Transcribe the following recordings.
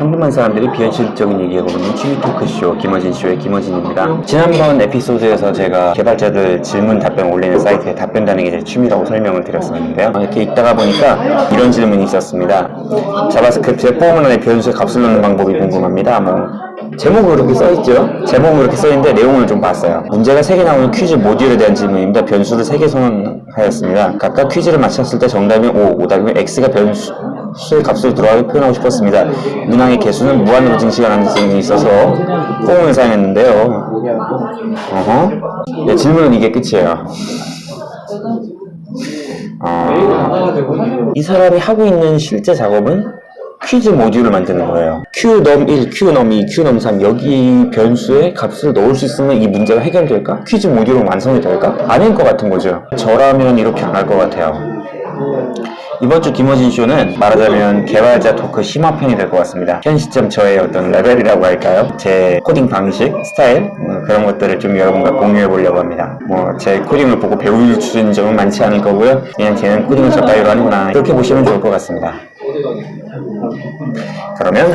평범한 사람들이 비현실적인 얘기하고 있는 취미 토크쇼 김어진 쇼의 김어진입니다. 지난번 에피소드에서 제가 개발자들 질문 답변 올리는 사이트에 답변 다는 게 제 취미라고 설명을 드렸었는데요. 어, 이렇게 있다가 보니까 이런 질문이 있었습니다. 자바스크립트의 포함 안에 변수의 값을 넣는 방법이 궁금합니다. 뭐 제목은 그렇게 써있죠. 제목은 그렇게 써있는데 내용을 좀 봤어요. 문제가 3개 나오는 퀴즈 모듈에 대한 질문입니다. 변수를 3개 선언하였습니다. 각각 퀴즈를 맞췄을 때 정답이 5, 오답이면 x가 변수 의 값으로 들어가게 표현하고 싶었습니다. 문항의 개수는 무한으로 증식을 하는 질문이 있어서 포옹을 사용했는데요. 어허. 네, 질문은 이게 끝이에요. 어, 이 사람이 하고 있는 실제 작업은 퀴즈 모듈을 만드는 거예요. q 넘 1, q 넘 2, q 넘 3 여기 변수에 값을 넣을 수 있으면 이 문제가 해결될까? 퀴즈 모듈은 완성이 될까? 아닐 것 같은 거죠. 저라면 이렇게 안 할 것 같아요. 이번 주 김어진 쇼는 말하자면 개발자 토크 심화편이 될 것 같습니다. 현 시점 저의 어떤 레벨이라고 할까요? 제 코딩 방식, 스타일 뭐 그런 것들을 좀 여러분과 공유해 보려고 합니다. 뭐 제 코딩을 보고 배울 수 있는 점은 많지 않을 거고요. 그냥 걔는 코딩을 저 따위로 하는구나 이렇게 보시면 좋을 것 같습니다. 그러면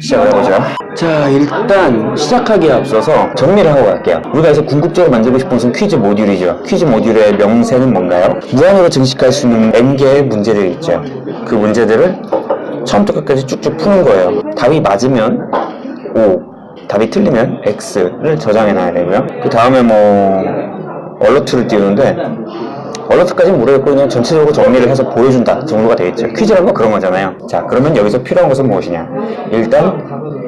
시작을 해보죠. 자, 일단 시작하기에 앞서서 정리를 하고 갈게요. 우리가 여기서 궁극적으로 만들고 싶은 것은 퀴즈 모듈이죠. 퀴즈 모듈의 명세는 뭔가요? 무한으로 증식할 수 있는 n개의 문제들이 있죠. 그 문제들을 처음부터 끝까지 쭉쭉 푸는 거예요. 답이 맞으면 O, 답이 틀리면 X를 저장해 놔야 되고요. 그 다음에 뭐 얼러트를 띄우는데 얼러트까지는 모르겠고 그냥 전체적으로 정리를 해서 보여준다 정도가 되겠죠. 퀴즈라는 건 그런 거잖아요. 자, 그러면 여기서 필요한 것은 무엇이냐? 일단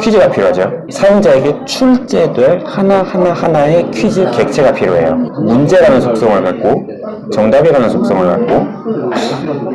퀴즈가 필요하죠. 사용자에게 출제될 하나하나 하나의 퀴즈 객체가 필요해요. 문제라는 속성을 갖고 정답이라는 속성을 갖고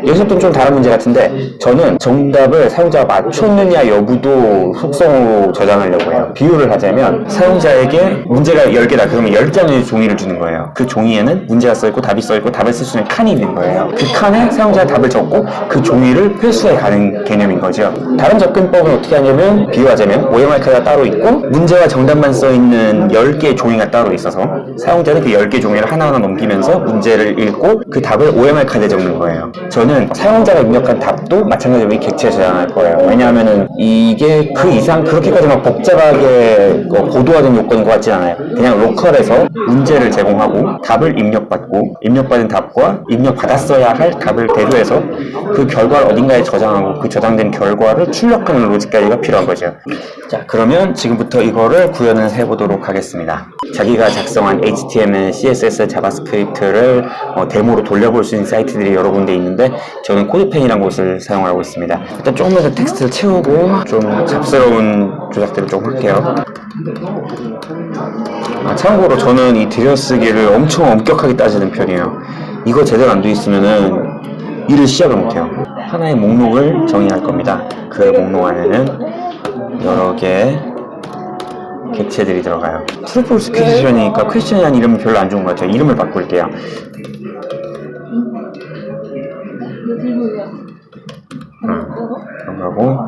여기서부터는 좀 다른 문제 같은데 저는 정답을 사용자가 맞췄느냐 여부도 속성으로 저장하려고 해요. 비유를 하자면 사용자에게 문제가 10개다. 그러면 10장의 종이를 주는 거예요. 그 종이에는 문제가 써있고 답이 써있고 답을 쓸 수 있는 칸이 있는 거예요. 그 칸에 사용자가 답을 적고 그 종이를 회수해 가는 개념인 거죠. 다른 접근법은 어떻게 하냐면 비유하자면 카드가 따로 있고 문제와 정답만 써있는 10개의 종이가 따로 있어서 사용자는 그 10개 종이를 하나하나 넘기면서 문제를 읽고 그 답을 OMR 카드에 적는 거예요. 저는 사용자가 입력한 답도 마찬가지로 이 객체에 저장할 거예요. 왜냐하면은 이게 그 이상 그렇게까지 막 복잡하게 어, 고도화된 요건인 것 같진 않아요. 그냥 로컬에서 문제를 제공하고 답을 입력받고 입력받은 답과 입력받았어야 할 답을 대조해서 그 결과를 어딘가에 저장하고 그 저장된 결과를 출력하는 로직까지가 필요한 거죠. 자, 그러면 지금부터 이거를 구현을 해보도록 하겠습니다. 자기가 작성한 HTML, CSS, 자바스크립트를 어, 데모로 돌려볼 수 있는 사이트들이 여러 군데 있는데 저는 코드펜이라는 곳을 사용하고 있습니다. 일단 조금만 더 텍스트를 채우고 좀 잡스러운 조작들을 좀 할게요. 아, 참고로 저는 이 들여쓰기를 엄청 엄격하게 따지는 편이에요. 이거 제대로 안 돼 있으면은 일을 시작을 못해요. 하나의 목록을 정의할 겁니다. 그 목록 안에는 여러 개의 객체들이 들어가요. 트루폴스 퀘스천이니까 퀘스천이라는 이름이 별로 안 좋은 것 같아요. 이름을 바꿀게요. 음, 그런 거고, 어,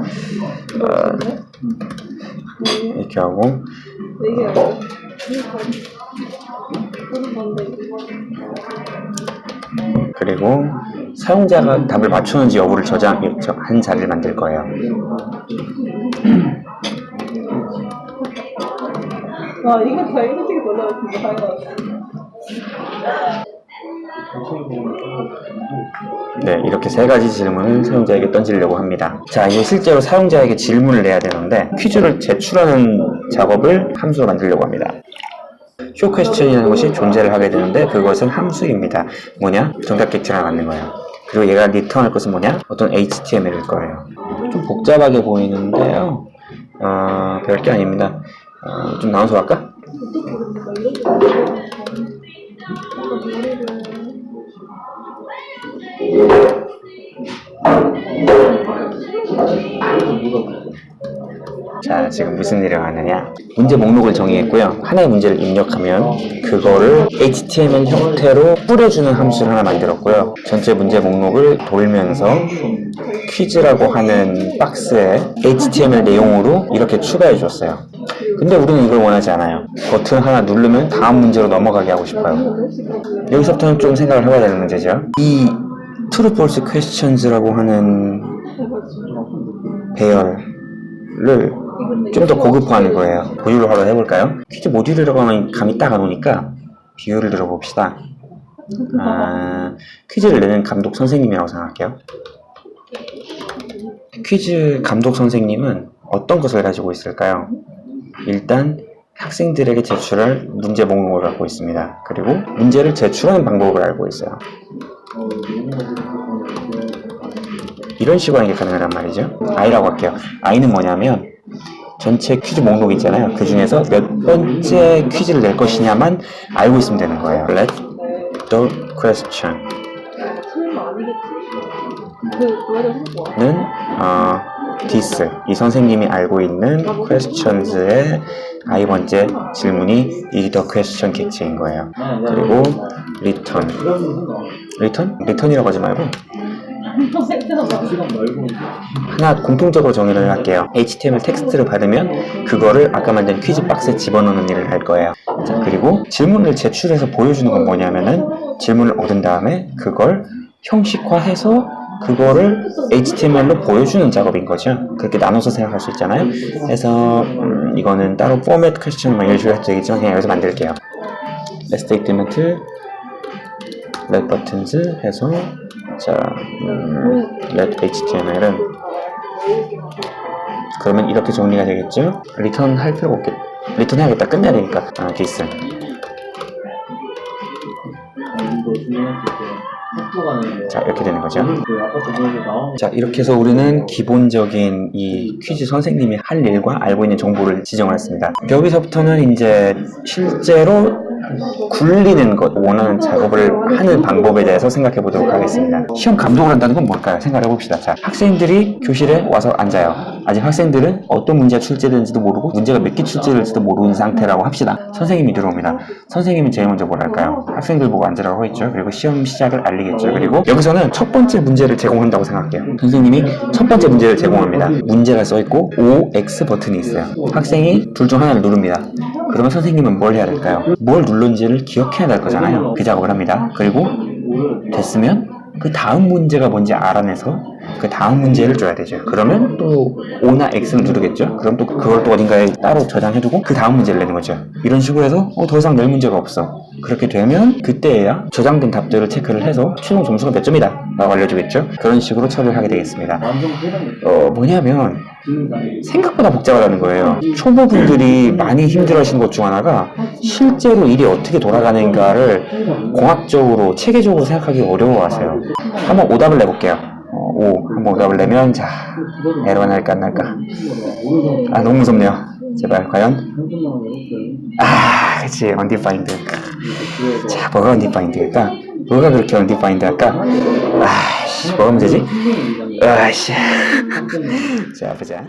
이렇게 하고, 그리고 사용자가 답을 맞추는지 여부를 저장한 자리를 만들 거예요. 와 이거 놀라고 진짜 잘것 같아. 네, 이렇게 세 가지 질문을 사용자에게 던지려고 합니다. 자, 이제 실제로 사용자에게 질문을 내야 되는데 퀴즈를 제출하는 작업을 함수로 만들려고 합니다. 쇼 퀘스천이라는 것이 존재를 하게 되는데 그것은 함수입니다. 뭐냐? 정답 객체를 만든 거예요. 그리고 얘가 리턴할 것은 뭐냐? 어떤 HTML일 거예요. 좀 복잡하게 보이는데요. 어, 별게 아닙니다. 어, 좀 나눠서 갈까? 자, 지금 무슨 일을 하느냐? 문제 목록을 정의했고요. 하나의 문제를 입력하면 그거를 HTML 형태로 뿌려주는 함수를 하나 만들었고요. 전체 문제 목록을 돌면서 퀴즈라고 하는 박스에 HTML 내용으로 이렇게 추가해 줬어요. 근데 우리는 이걸 원하지 않아요. 버튼 하나 누르면 다음 문제로 넘어가게 하고 싶어요. 여기서부터는 좀 생각을 해봐야 되는 문제죠. 이 true false questions라고 하는 배열을 좀 더 고급화하는 거예요. 보유를 하러 해볼까요? 퀴즈 모듈이라고 하면 감이 딱 안 오니까 비유를 들어봅시다. 아, 퀴즈를 내는 감독 선생님이라고 생각할게요. 퀴즈 감독 선생님은 어떤 것을 가지고 있을까요? 일단 학생들에게 제출할 문제 목록을 갖고 있습니다. 그리고 문제를 제출하는 방법을 알고 있어요. 이런 식으로 하는 게 가능하단 말이죠. I라고 할게요. I는 뭐냐면 전체 퀴즈 목록 있잖아요. 그 중에서 몇 번째 퀴즈를 낼 것이냐만 알고 있으면 되는 거예요. Let the question 는 어, this 이 선생님이 알고 있는 questions의 i 번째 질문이 이 the question 객체인 거예요. 그리고 return return return이라고 하지 말고 하나 공통적으로 정의를 할게요. HTML 텍스트를 받으면 그거를 아까 만든 퀴즈 박스에 집어넣는 일을 할 거예요. 자, 그리고 질문을 제출해서 보여주는 건 뭐냐면은 질문을 얻은 다음에 그걸 형식화해서 그거를 HTML로 보여주는 작업인 거죠. 그렇게 나눠서 생각할 수 있잖아요. 그래서 음, 이거는 따로 포맷 퀘스천 뭐 이런 식으로 해도 되겠지만 그냥 여기서 만들게요. Let's statement, let buttons 해서 자, 음, let HTML은 그러면 이렇게 정리가 되겠죠? 리턴 할 필요가 없겠 리턴 해야겠다. 끝내야 되니까. 아, 디스. 자, 이렇게 되는 거죠. 그 자, 이렇게 해서 우리는 기본적인 이 퀴즈 선생님이 할 일과 알고 있는 정보를 지정을 했습니다. 여기서부터는 이제 실제로 굴리는 것, 원하는 작업을 하는 방법에 대해서 생각해 보도록 하겠습니다. 시험 감독을 한다는 건 뭘까요? 생각해 봅시다. 자, 학생들이 교실에 와서 앉아요. 아직 학생들은 어떤 문제가 출제되는지도 모르고 문제가 몇 개 출제될지도 모르는 상태라고 합시다. 선생님이 들어옵니다. 선생님이 제일 먼저 뭘 할까요? 학생들 보고 앉으라고 했죠. 그리고 시험 시작을 알리겠죠. 그리고 여기서는 첫 번째 문제를 제공한다고 생각할게요. 선생님이 첫 번째 문제를 제공합니다. 문제가 써 있고 O, X 버튼이 있어요. 학생이 둘 중 하나를 누릅니다. 그러면 선생님은 뭘 해야 될까요? 뭘 눌렀는지를 기억해야 될 거잖아요. 그 작업을 합니다. 그리고 됐으면 그 다음 문제가 뭔지 알아내서 그 다음 문제를 줘야 되죠. 그러면 또 O나 X를 누르겠죠. 그럼 또 그걸 또 어딘가에 따로 저장해두고 그 다음 문제를 내는 거죠. 이런 식으로 해서 어, 더 이상 낼 문제가 없어. 그렇게 되면 그때야 저장된 답들을 체크를 해서 최종 점수가 몇 점이다 라고 알려주겠죠. 그런 식으로 처리를 하게 되겠습니다. 어 뭐냐면 생각보다 복잡하다는 거예요. 초보분들이 많이 힘들어하시는 것 중 하나가 실제로 일이 어떻게 돌아가는가를 공학적으로 체계적으로 생각하기 어려워하세요. 한번 오답을 내볼게요. 어, 오 한번 오답을 내면 자 에러가 날까 안 날까? 아 너무 무섭네요. 제발 과연? 아 그치 undefined. 자 뭐가 undefined일까? 뭐가 그렇게 undefined할까? 아씨 뭐가 문제지? 아씨 자 보자.